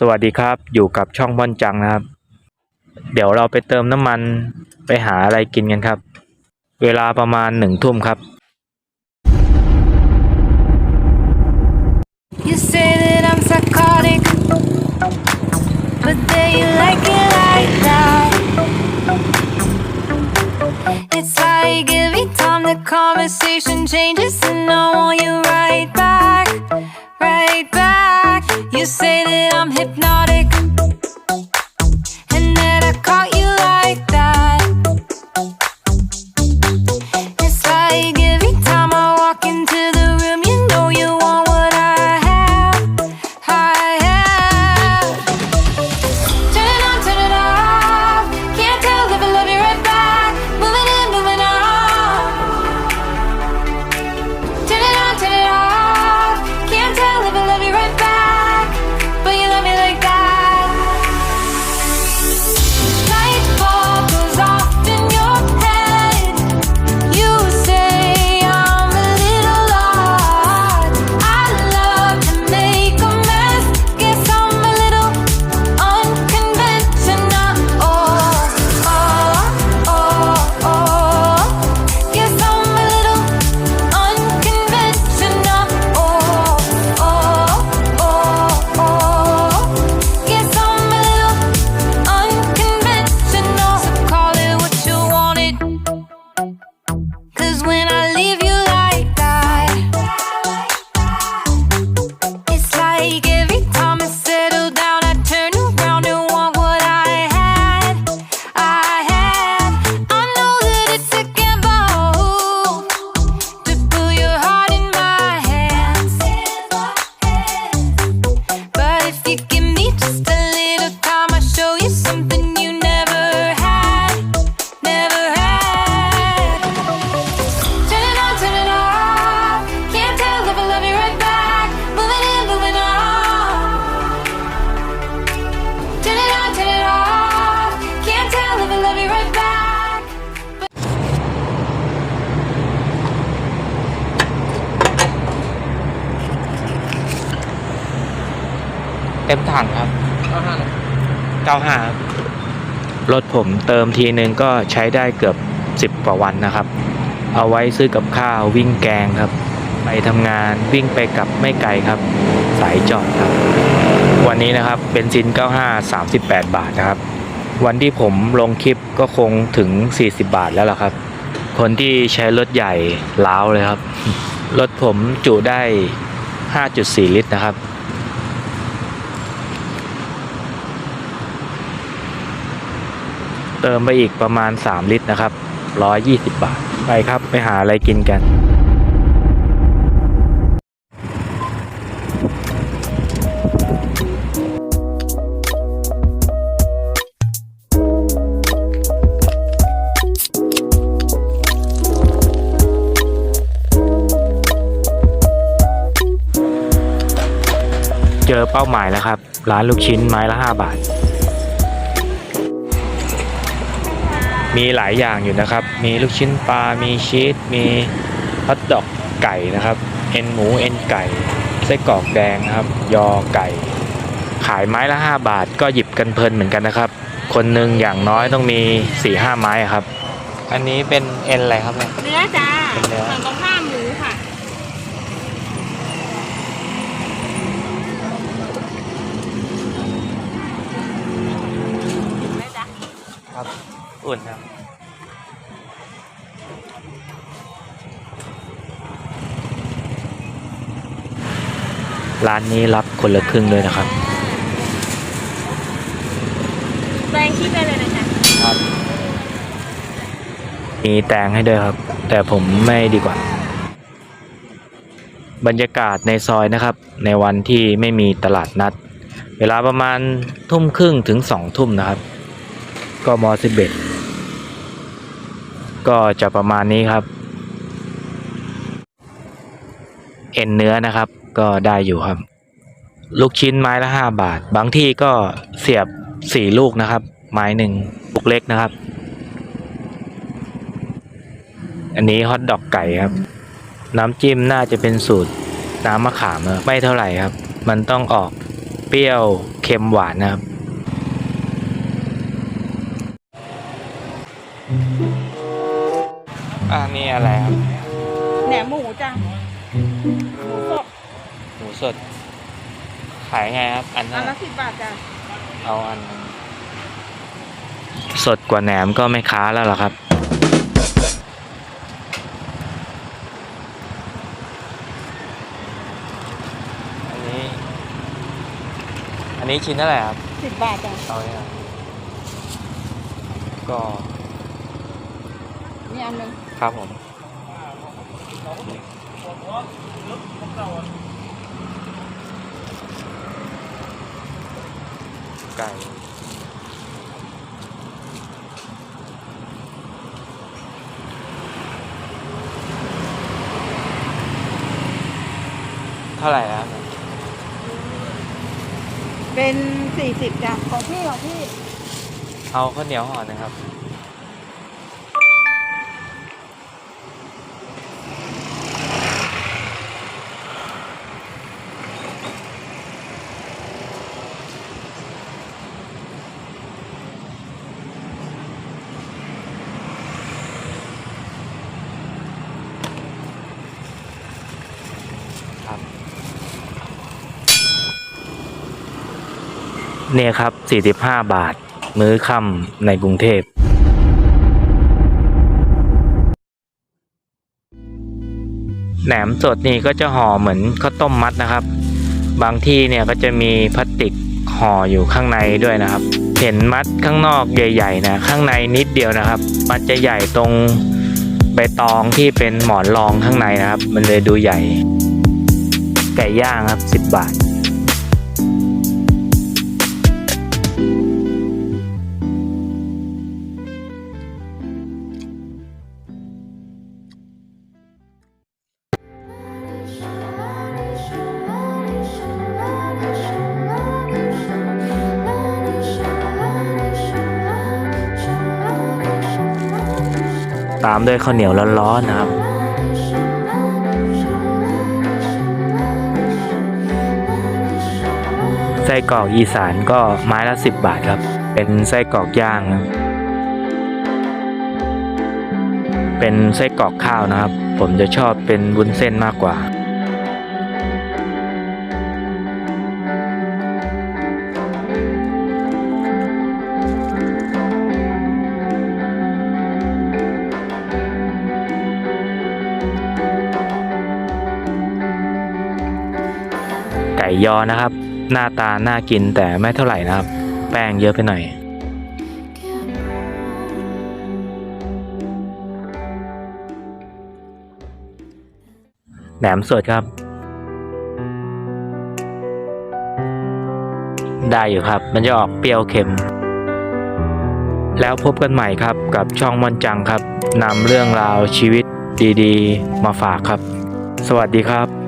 สวัสดีครับ อยู่กับช่องม่อนจังนะครับ เดี๋ยวเราไปเติมน้ำมันไปหาอะไรกินกันครับ เวลาประมาณหนึ่งทุ่มครับ You say that I'm psychotic, but then you like it like that. It's like every time the conversation changes, and I want you right ต็มถังครับ95ครับรถผมเติมทีนึงก็ใช้ได้เกือบ10กว่าวันนะครับ เอาไว้ซื้อกับข้าววิ่งแกงครับ ไปทำงานวิ่งไปกลับไม่ไกลครับ สายจอดครับ วันนี้นะครับเบนซิน 95 38 บาทนะครับ วันที่ผมลงคลิปก็คงถึง 40 บาทแล้วล่ะครับ คนที่ใช้รถใหญ่ล้าวเลยครับ รถผมจุได้ 5.4 ลิตรนะครับ เติมไปอีกประมาณ 3 ลิตรนะครับ 120 บาท ไปครับไปหาอะไรกินกัน เจอเป้าหมายแล้วครับ ร้านลูกชิ้นไม้ละ 5 บาท มีหลายอย่างอยู่นะครับ มีลูกชิ้นปลา มีชีส มีฮอทดอกไก่นะครับ เอ็นหมู เอ็นไก่ ไส้กรอกแดงนะครับ ยอไก่ ขายไม้ละ 5 บาท ก็หยิบกันเพลินเหมือนกันนะครับ คนหนึ่งอย่างน้อยต้องมี4-5ไม้อะครับ อันนี้เป็นเอ็นอะไรครับเนี่ยเนื้อจ้าเป็นเนื้อ ฝั่งตรงข้าม ร้านนี้รับคนละครึ่งเลยนะครับแรงคิดได้เลยนะจ๊ะครับมีแตงให้ด้วยครับ แต่ผมไม่ดีกว่า บรรยากาศในซอยนะครับ ในวันที่ไม่มีตลาดนัด เวลาประมาณทุ่มครึ่งถึงสองทุ่มนะครับ ก็มสิบเอ็ดก็จะประมาณนี้ครับ เอ็นเนื้อนะครับ ก็ได้อยู่ครับ ลูกชิ้นไม้ละห้าบาท บางที่ก็เสียบสี่ลูกนะครับ ไม้หนึ่งลูกเล็กนะครับ อันนี้ฮอทดอกไก่ครับ น้ำจิ้มน่าจะเป็นสูตรน้ำมะขามไม่เท่าไหร่ครับ มันต้องออกเปรี้ยวเค็มหวานนะครับอ่านี่อะไรครับแหนมหมูจ้ะ สด ขายไงครับ อันอันั้นนละสิบบาทจ้ะเอาอันหนึ่งสดกว่าแหนมก็ไม่ค้าแล้วเหรอครับ อันนี้ อันนี้ชิ้นเท่าไหร่ครับ สิบบาทจ้ะเอาเนี่ยครับก็นี่อันหนึ่งครับผม ไก่เท่าไหร่แล้วเป็นสี่สิบจ้ะของพี่ของพี่ เอาข้าวเหนียวห่อหนะครับครับ เนี่ยครับ 45 บาท มื้อค่ำในกรุงเทพแหนมสดนี่ก็จะห่อเหมือนข้าวต้มมัดนะครับ บางที่เนี่ยก็จะมีพลาสติกห่ออยู่ข้างในด้วยนะครับ เห็นมัดข้างนอกใหญ่ๆนะข้างในนิดเดียวนะครับ มันจะใหญ่ตรงใบตองที่เป็นหมอนรองข้างในนะครับ มันเลยดูใหญ่ ไก่ย่างครับ 10 บาท ตามด้วยข้าวเหนียวร้อนๆนะครับไส้กรอกอีสานก็ไม้ละสิบบาทครับ เป็นไส้กรอกย่างเป็นไส้กรอกข้าวนะครับ ผมจะชอบเป็นวุ้นเส้นมากกว่า ไก่ยอนะครับ หน้าตาน่ากินแต่ไม่เท่าไหร่นะครับ แป้งเยอะไปหน่อยแหนมสดครับ ได้อยู่ครับ มันจะออกเปรี้ยวเค็ม แล้วพบกันใหม่ครับกับช่องมอนจังครับนำเรื่องราวชีวิตดีๆ มาฝากครับ สวัสดีครับ